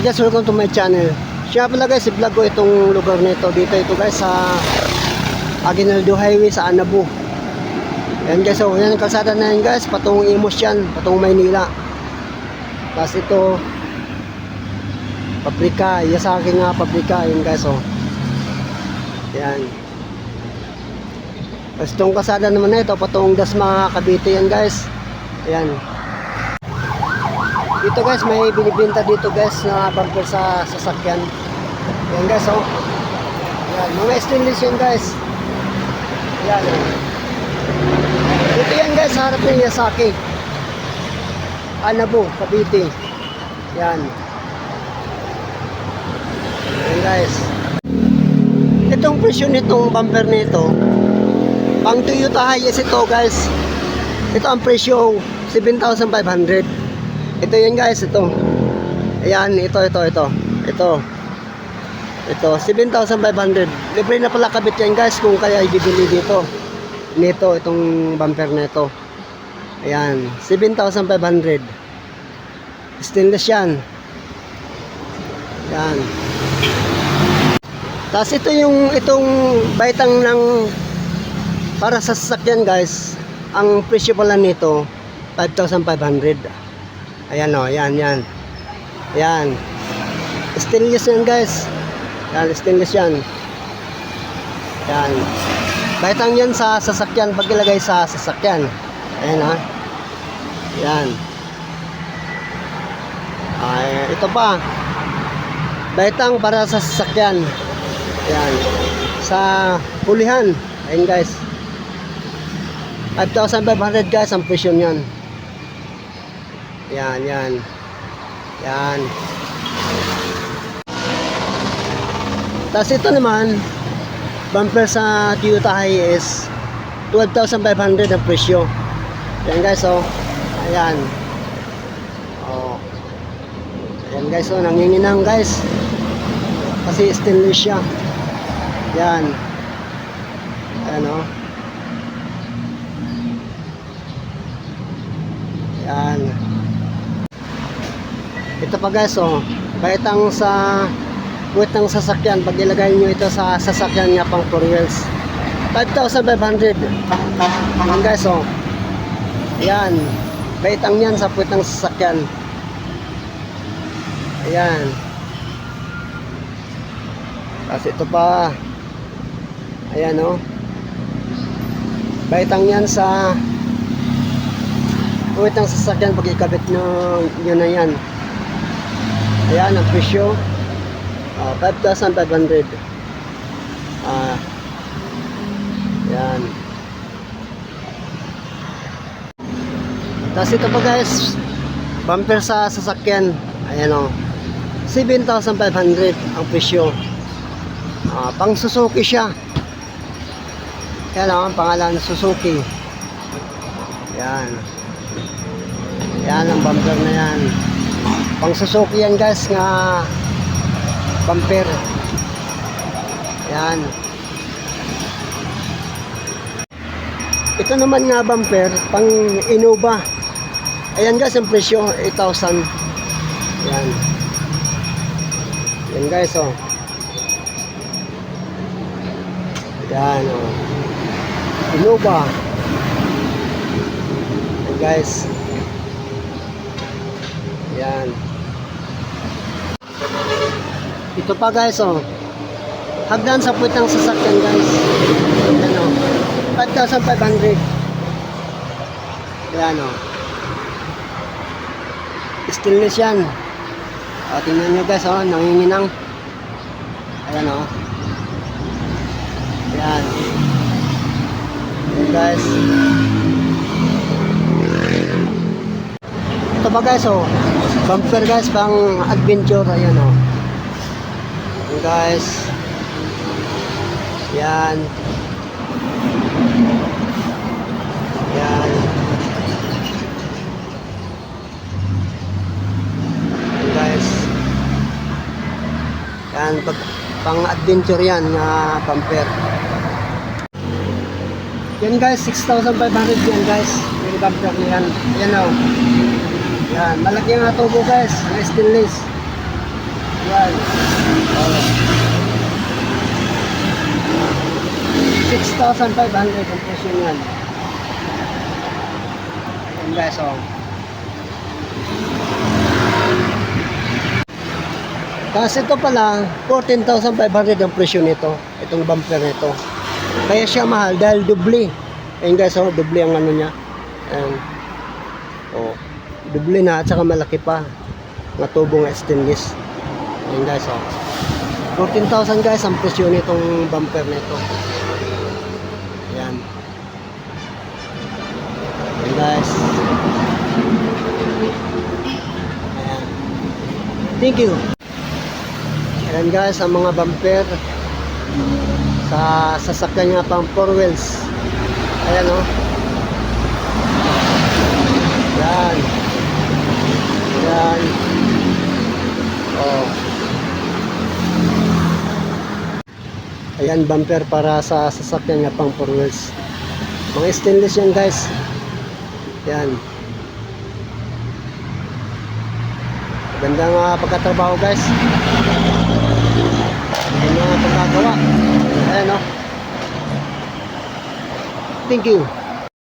I just welcome to my channel. Siya pala guys, i-vlog ko itong lugar nito. Dito ito guys sa Aguinaldo Highway sa Anabu. Yan guys, oh, yan ang kalsada na yan guys, patungong Imos yan, patungong Maynila. Tapos ito, paprika, Yasaki nga paprika, yan guys, oh. Yan. Tapos itong kalsada naman na ito, patungong Dasma Cavite yan guys. Yan. Dito guys, may binibenta dito guys na bumper sa sasakyan. Yan guys, oh. Yan, mga stainless yan guys. Yan. Dito yan guys, harap ng Yasaki. Anabo, Cavite. Yan. Yan guys. Itong presyo nitong bumper nito, pang Toyota Hiace ito guys. Ito ang presyo, 7,500. Ito yan guys, ito. Ayan, ito, ito, ito. Ito. Ito, 7,500. Libre na pala kabit yan guys kung kaya ibibili dito. Nito, itong bumper na ito. Ayan, 7,500. Stainless yan. Ayan. Tapos ito yung, itong baitang ng para sa sasakyan guys. Ang presyo pala nito, 5,500. Ayan o, yan, yan. Yan. Stainless yan guys. Yan, stainless yan. Yan. Baitang yan sa sasakyan, pag ilagay sa sasakyan. Ayan ha. Yan. Ay, ito pa. Baitang para sa sasakyan. Yan. Sa pulihan. Ayan guys. 5,500 guys ang presyo niyan. Yan, yan. Yan. Tapos ito naman, bumper sa Toyota Hiace, 12,500 ang presyo. Yan guys, oh. Ayan. Oh. Ayan guys, oh. Nanginginang guys. Kasi stainless siya. Yan. Ayan, oh. Yan. Ito pa guys, oh. Baitang sa puwet ng sasakyan. Pag ilagay nyo ito sa sasakyan niya pang 4 wheels. 5,500. Yan guys, oh. Yan. Baitang yan sa puwet ng sasakyan. Ayan. Tapos ito pa. Ayan, oh. Baitang yan sa Uwit ng sasakyan pag ikabit nyo yun na yan. Ayan ang presyo. Ah, 5,500. Ah. Yan. Tapos ito pa guys, bumper sa sasakyan. Ayan o. 7,500 ang presyo. Ah, pang Suzuki siya. Yan o, ang pangalan Suzuki. Yan. Yan ang bumper na yan. Pang Suzuki yan guys nga bumper. Yan. Ito naman nga bumper pang Innova. Ayan guys ang presyo 8,000. Yan. Yan guys oh. Yan oh. Innova. Yan guys. Yan. Ito pa guys oh. Hagdan sa puwit ng sasakyan guys. Yan oh. 5,500. Yan oh. Stainless yan. O, tingnan nyo guys oh. Nanginginang. Ayan oh. Yan. Yan guys. Ito ba guys oh. Bumper guys pang adventure. Ayan oh. Yan guys. Yan. Yan. Yan guys. Yan pag pang adventure yan na bumper. Yan guys, 6,500 yan guys. Yung bumper na yan. Yan o. Yan, malaki ang tubo guys. Ang stainless. Yan. Oh. 6,500 ang presyo niyan. Yan guys, oh. Tapos ito pala, 14,500 ang presyo nito. Itong bumper nito. Kaya siya mahal dahil dubli. Ayun guys, oh, dubli ang ano niya. Ayan. Oh, dubli na at saka malaki pa. Mga tubong stainless. Ayun guys, oh. 14,000 guys ang presyo nitong bumper nito. Ayan. Ayan guys. Ayan. Thank you. Ayan guys, ang mga bumper sa sasakyan nga pang four wheels. Ayan. Oh. Yan. Yan. Oh. Ayan, bumper para sa sasakyan nga pang four wheels. Mga stainless yan guys. Yan. Ganda nga pagkatrabaho guys. Yung mga pagkagawa. Ayan o. Thank you.